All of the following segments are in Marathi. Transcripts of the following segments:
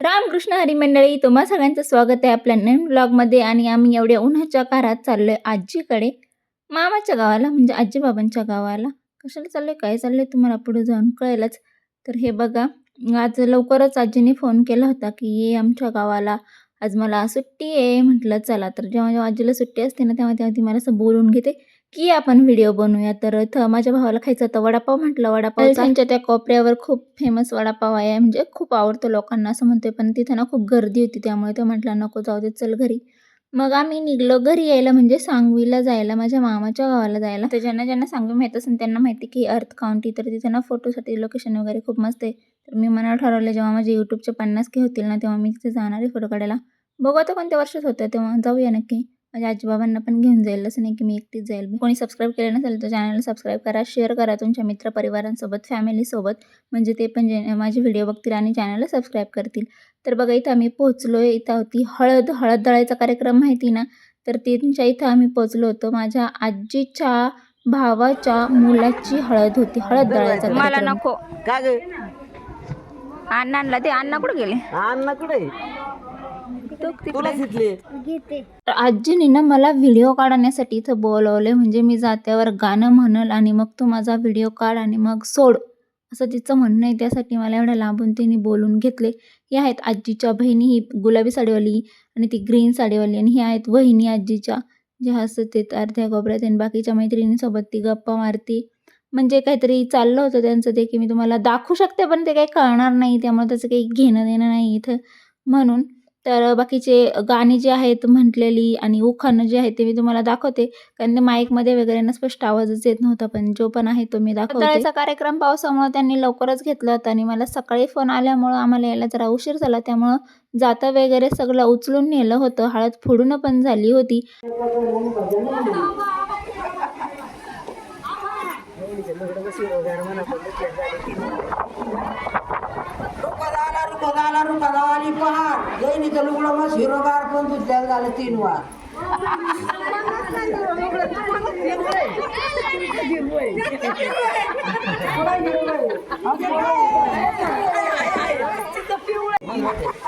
रामकृष्ण हरी मंडळी तुम्हा सगळ्यांचं स्वागत आहे आपल्या नवीन ब्लॉगमध्ये आणि आम्ही एवढ्या उन्हाच्या कारात चाललो आहे आजीकडे. मामाच्या गावाला म्हणजे आजीबाबांच्या गावाला. कशाला चाललं आहे काय चाललं आहे तुम्हाला पुढे जाऊन कळेलच. तर हे बघा आज लवकरच आजीने फोन केला होता की ये आमच्या गावाला. आज मला सुट्टी आहे. म्हटलं चला. तर जेव्हा जेव्हा आजीला सुट्टी असते ना तेव्हा तेव्हा ती मला असं बोलून घेते. की आपण व्हिडिओ बनवूया. तर माझ्या भावाला खायचा होता वडापाव म्हटलं. वडापाव त्यांच्या त्या कोपऱ्यावर खूप फेमस वडापाव आहे. म्हणजे खूप आवडतो लोकांना असं म्हणते पण तिथं ना खूप गर्दी होती. त्यामुळे तो म्हटला नको जाऊ दे चल घरी. मग आम्ही निघलो घरी यायला. म्हणजे सांगवीला जायला. माझ्या मामाच्या गावाला जायला. तर ज्यांना ज्यांना सांगवी माहीत असेल त्यांना माहिती की अर्थ काउंटी तर तिथे ना फोटोसाठी लोकेशन वगैरे खूप मस्त आहे. तर मी मनावर ठरवलं जेव्हा माझे यूट्यूबचे पन्नास के होतील ना तेव्हा मी तिथे जाणार आहे फोटो काढायला. बघू आता कोणत्या वर्षात होतं. तेव्हा जाऊया नक्की. माझ्या आजीबाबांना पण घेऊन जाईल. असं नाही की मी एकटीच जाईल. कोणी सबस्क्राईब केलं नसेल तर चॅनलला सबस्क्राईब करा शेअर करा तुमच्या मित्रपरिवारांसोबत फॅमिलीसोबत म्हणजे ते पण जे माझे व्हिडिओ बघतील आणि चॅनलला सबस्क्राईब करतील. तर बघा इथं आम्ही पोहोचलो आहे इथं होती हळद हळद दळायचा कार्यक्रम माहिती ना? तर त्यांच्या इथं आम्ही पोहोचलो होतो. माझ्या आजीच्या भावाच्या मुलाची हळद होती. हळद दळायचा मला. नको का ग? अण्णांना ते अण्णा कुठे गेले? अण्णा कुठे? तो तुला तिकडे. शिकले तर आजीने ना मला व्हिडिओ काढण्यासाठी इथं बोलवले म्हणजे मी जात्यावर गाणं म्हणल आणि मग तू माझा व्हिडिओ काढ आणि मग सोड. असं तिचं म्हणणं आहे. त्यासाठी मला एवढ्या लांबून तिने बोलून घेतले. हे आहेत आजीच्या बहिणी. ही गुलाबी साडीवाली आणि ती ग्रीन साडीवाली आणि ही आहेत वहिनी आजीच्या. जे हसत येत अर्ध्या गोबऱ्यात आणि बाकीच्या मैत्रिणींसोबत ती गप्पा मारती. म्हणजे काहीतरी चाललं होतं त्यांचं ते की मी तुम्हाला दाखवू शकते पण ते काही कळणार नाही. त्यामुळे त्याचं काही घेणं देणं नाही इथं म्हणून. तर बाकीचे गाणी जे आहेत म्हटलेली आणि उखाणं जे आहे ते मी तुम्हाला दाखवते. कारण ते माईकमध्ये वगैरे ना स्पष्ट आवाजच येत नव्हता पण जो पण आहे तो मी दाखवते. कार्यक्रम पावसामुळे त्यांनी लवकरच घेतला होता आणि मला सकाळी फोन आल्यामुळं आम्हाला यायला जरा उशीर झाला. त्यामुळं जाता वगैरे सगळं उचलून नेलं होतं. हळद फोडून पण झाली होती. पहार जैनीचं लुगडं मग हिरोगार पण दुसऱ्याला झालं तीन वार.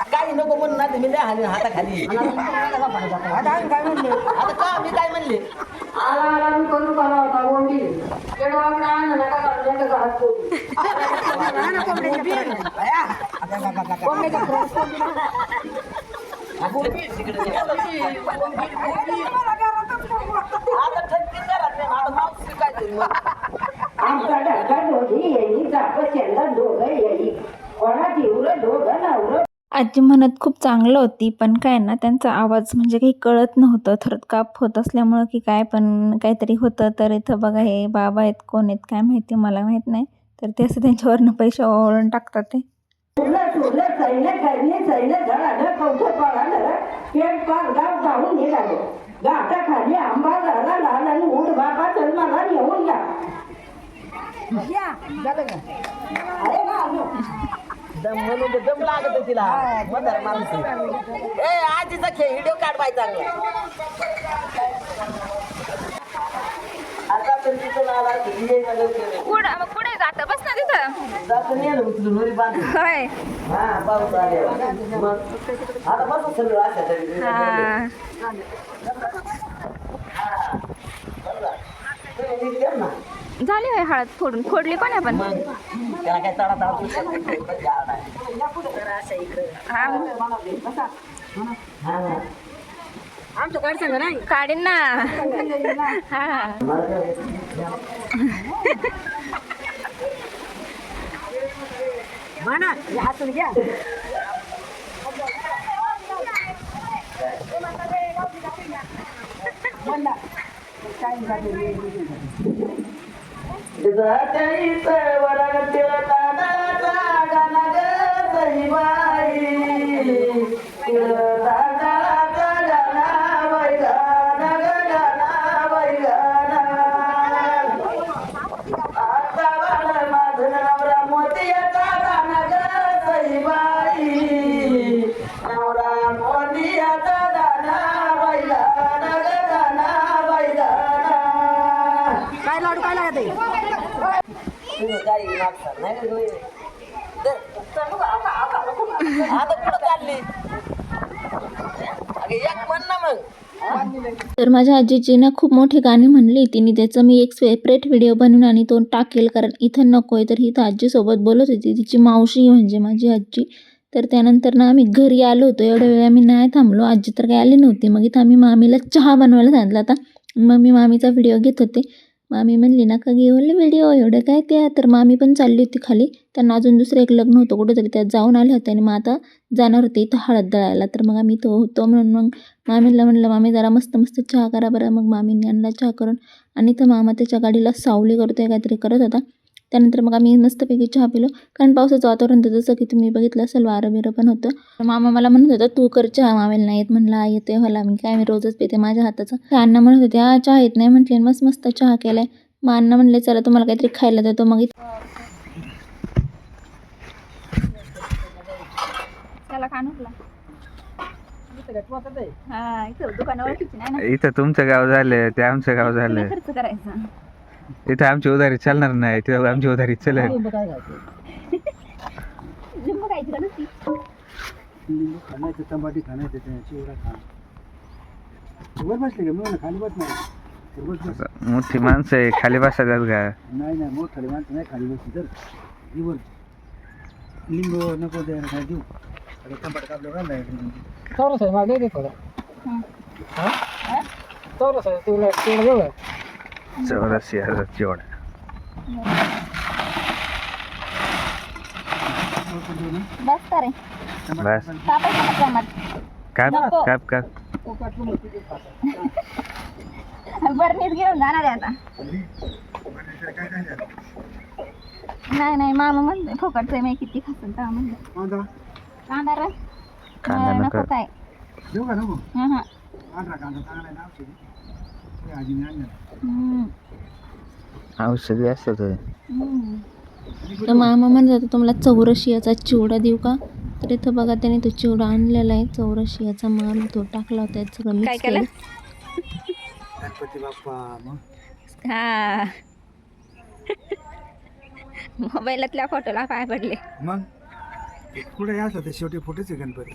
नको म्हणून ना मी नाही हानी हाताखाली. आता आम्ही काय म्हणले? आता का मी काय म्हणले? आला आला मी करून पाला होता नका नका क्रॉस आता मावशी काय मग. आमचा ढगा दोघी येई दोघं येई कोणा ठेवलं दोघं नवरं आजी म्हणत खूप चांगलं होती पण काय ना त्यांचा आवाज म्हणजे काही कळत नव्हतं. थोडं काप होत असल्यामुळं की काय पण काहीतरी होतं. तर इथं बघा हे बाबा आहेत कोण आहेत काय माहिती मला माहीत नाही. तर ते असं त्यांच्यावरनं पैसे ओळून टाकतात ते. घाटाखाली आंबा झाला लाल आणि बाबा मला नेऊन अरे. दम म्हणून ते दम लागत आहे तिला. म्हातारा माणूस ए आजीचा खेळ व्हिडिओ काढवाय चांगला. आता तर. कुठं मग जात? बस ना तिथं. जातं नाही ना उचलून वरी बांधून. होय. हा पाऊस आल्यावर मग आता बस सगळं असं तरी हा. तुम्ही नीट कर ना झाली होय हळद फोडून फोडली पण आपण मग त्याला काय तडा तडा पुसत नाही. हा हा ना. आमचं काय सांगा नाही काढीन ना हा म्हणा हे हातून घ्या? जात्या इथं वरातीला तांदळाचा तुम्ही नाही रे. आता- कुठं चालली अगे एक म्हण ना मग तर माझ्या आजीची ना खूप मोठी गाणी म्हणली. तिने त्याचं मी एक सेपरेट व्हिडिओ बनवून आणि तो टाकेल कारण इथं नको आहे. तर इथं आजीसोबत बोलत होती. तिची मावशी म्हणजे माझी आजी. तर त्यानंतर ना आम्ही घरी आलो होतो. एवढ्या वेळ आम्ही नाही थांबलो. आजी तर काही आली नव्हती. मग इथं आम्ही मामीला चहा बनवायला सांगितलं. आता मग मी मामीचा व्हिडिओ घेत होते. मामी म्हणली ना का घेऊन व्हिडिओ एवढं काय त्या तर मामी पण चालली होती खाली. त्यांना अजून दुसरं एक लग्न होतं कुठंतरी त्यात जाऊन आले होते आणि मग आता जाणार होते इथं हळद दळायला. तर मग आम्ही तो होतो म्हणून मग मामीला म्हणलं मामी जरा मस्त मस्त चहा करा बरं. मग मामीने आणला चहा करून आणि तर मामा त्याच्या गाडीला सावली करतोय काहीतरी करत होता. त्यानंतर मग आम्ही मस्तपैकी चहा पिलो. कारण पावसाचं वातावरण होतं जसं की तुम्ही बघितलं असेल वारं बिरं पण होतं. मामा मला म्हणत होता तू कर चहा मामेला नाही येत. म्हणलं "आ, येते मला मी काय मी रोजच पिते माझ्या हाताचा. अण्णा म्हणत होते हा चहा येत नाही. म्हटले मस्त मस्त चहा केलाय. मग अण्णा म्हणले चला तुम्हाला काहीतरी खायला देतो. मग इथं त्याला कानूकला हा इथं दुकान ओळखीची नाही ना. इथं तुमचं गाव झालं ते आमचं गाव झालं. इथं आमची उधारी चालणार नाही तिथं आमची उधारी चलेल. लिंबू खायची? का नुसती? खाण्याचं तंबाटी खाण्याचं ते चिवडा खा. वर बसले का? मग खाली बस नाही वर बस मोठी माणसं आहे खाली बसतात का? नाही नाही मोठ खाली माणसं नाही खाली बसली तर. ही लिंबू नको द्यायला काय देऊ. अरे कापलं का नाही चौरस आहे मागे दे थोडं. चौरस आहे तुला तुला देऊ चौराशे हजार जेवढा बस का रे. बस. काप. काप काप. बरणीत घेऊन जाणार आहे आता. नाही नाही मामा म्हणतोय फुकटचं मी किती खासन का म्हणलं. कांदा. कांदा रे कांदा नको. नको काय देऊ का नको? हं, हं. कांदा चांगला आहे ना औषधी हं, औषधी असतात. हं. तर मामा म्हणत होता तुम्हाला चौरशियाचा चिवडा देऊ का? तर इथं बघा त्याने तो चिवडा आणलेला आहे. चौरशियाचा माल तो टाकला होता सगळं काय मिक्स केलं. गणपती बाप्पा हा. मोबाईलातल्या फोटोला पाय पडले. मग? कुठे असं ते शेवटी फोटोच आहे गणपती?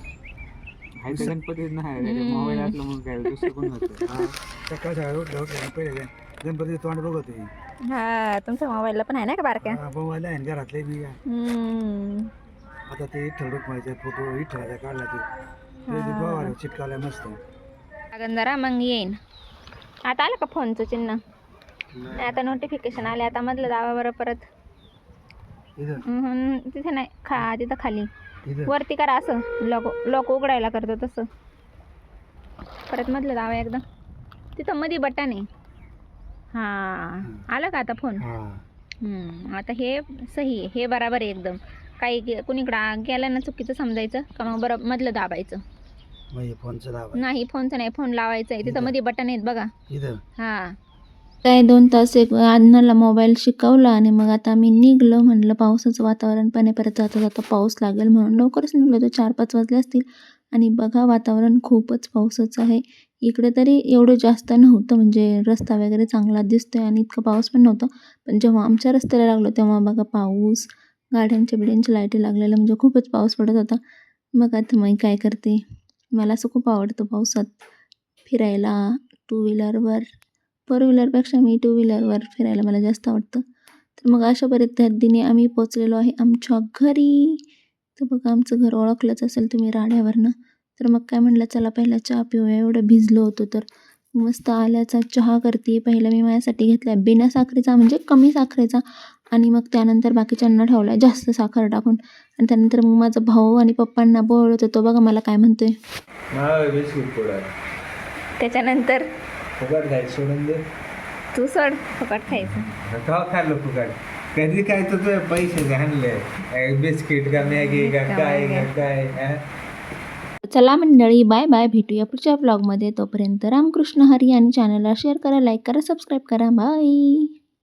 गणपती नाही मोबाईल असलं मग काय दुसरं कोण होतं? हा. सकाळ सकाळी उठलं उठलं पहिले गणपती तोंड बघत आहे. हा तुमच्या मोबाईलला पण आहे ना का बारक्या? मोबाईल आहे ना घरातले बी आहे. हम्म. आता ते विठ्ठल रुक्मायचे फोटो काढला ते. चिटकावलाय मस्त. जरा मग येईन. आता आलं का फोनचं चिन्ह? नाही. आता नोटिफिकेशन आले आता मधलं दावा बरं परत. इथं. हम्म, तिथे नाही खा तिथं खाली. इथं वरती करा असं. लॉक लॉक उघडायला करतो तसं. परत मधलं दावा एकदा तिथं मध्ये बटन आहे. हां. आलं का आता फोन? हा. हम्म, आता हे सही आहे. हे बराबर आहे एकदम. काही गे- कुणीकडं गेलं ना चुकीचं समजायचं का मग बरं मधलं दाबायचं. फोनचं नाही फोनचं नाही. फोन लावायचं आहे. तिथं मध्ये बटन आहेत बघा. इथं. हां. काय दोन तास एक अन्नाला मोबाईल शिकवला आणि मग आता आम्ही निघलो म्हणलं पावसाचं वातावरण पण परत जाता जाता पाऊस लागेल म्हणून लवकरच निघलो. तर चार पाच वाजले असतील आणि बघा वातावरण खूपच पावसाचं आहे. इकडे तरी एवढं जास्त नव्हतं म्हणजे रस्ता वगैरे चांगला दिसतो आहे आणि इतकं पाऊस पण नव्हता. पण जेव्हा आमच्या रस्त्याला लागलो तेव्हा बघा पाऊस गाड्यांच्या बिड्यांच्या लाईटी लागलेल्या म्हणजे खूपच पाऊस पडत होता. मग आता मग काय करते? मला असं खूप आवडतं पावसात फिरायला टू व्हीलरवर फोर व्हीलरपेक्षा मी टू व्हीलरवर फिरायला मला जास्त आवडतं. तर मग अशा पद्धतीने आम्ही पोचलेलो आहे आमच्या घरी. तर बघा आमचं घर ओळखलंच असेल तुम्ही राड्यावरनं. तर मग काय म्हटलं चला पहिला चहा पिऊया. एवढं भिजलो होतो तर मस्त आल्याचा चहा करते पहिला मी माझ्यासाठी घेतला बिना साखरेचा म्हणजे कमी साखरेचा. आणि मग त्यानंतर बाकीच्यांना ठेवला जास्त साखर टाकून. आणि त्यानंतर मग माझा भाऊ आणि पप्पांना बोलत होतो बघा मला काय म्हणतोय. त्याच्यानंतर फुकट काय सोडून दे. तू सोड फुकट खायचं. का खाल्लं फुकट. कधी काय तर तुझे पैसे आणले बिस्किट का मॅगी का काय का काय हा? चला मंडळी बाय बाय. भेटूया पुढच्या ब्लॉगमध्ये तोपर्यंत रामकृष्ण हरी आणि चॅनलला शेअर करा लाईक करा सबस्क्राईब करा. बाय